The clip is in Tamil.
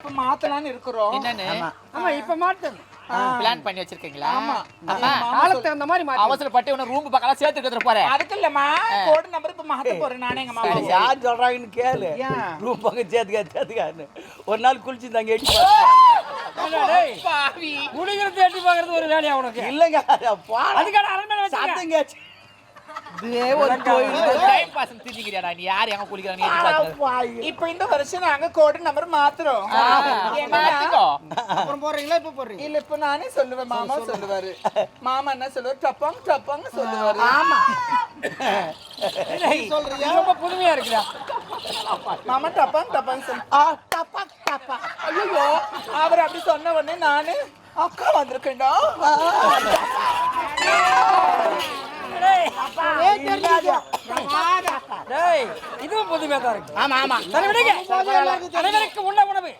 இப்ப மாத்தலாம்னு இருக்கிறோம். என்னன்னு? ஆமா. இப்ப மாட்டேன் பிளான் பண்ணி வச்சிருக்கீங்களா? ஆமா. காலத்துக்கு தகுந்த மாதிரி மாத்தி அவசரப்பட்டு உன ரூம் பக்கம் சேர்த்து எடுத்துட்டு போறேன் அதுக்கு இல்லம்மா கோடு நம்பர் இப்ப மாத்த போறேன் நானே எங்க மாமா யார் சொல்றாங்கன்னு கேளு. ஏன்? ரூம் பக்கம் சேர்த்துக்க சேர்த்துக்கான்னு ஒரு நாள் குளிச்சு தாங்க எட்டி பாவி. குடிக்கிறது எட்டி பாக்குறது ஒரு வேலையா உனக்கு? இல்லைங்க பாடம். அதுக்கான அரண்மனை சத்தம் கேச்சு இதே ஒரு கோயில் டைம் பாஸ் தெரிஞ்சுக்கிறியாடா நீ யார் எங்க குளிக்கிறாங்க இப்ப இந்த வருஷம் நாங்க கோடு நம்பர் மாத்துறோம் அப்புறம் இப்ப போடுறீங்க இல்ல இப்ப நானே சொல்லுவேன் மாமா சொல்லுவாரு மாமா என்ன சொல்லுவாரு டப்பாங் டப்பாங் சொல்லுவாரு ஆமா சொல்றியா ரொம்ப புதுமையா இருக்குடா மாமா டப்பாங் டப்பாங் சொல்லு ஆ, டப்பா டப்பா ஐயோ அவர் அப்படி சொன்ன உடனே நானு அக்கா வந்திருக்கேன்டா இதுவும் புதுமையா தான் இருக்கு. ஆமா ஆமா. அனைவருக்கும் உள்ள உணவு.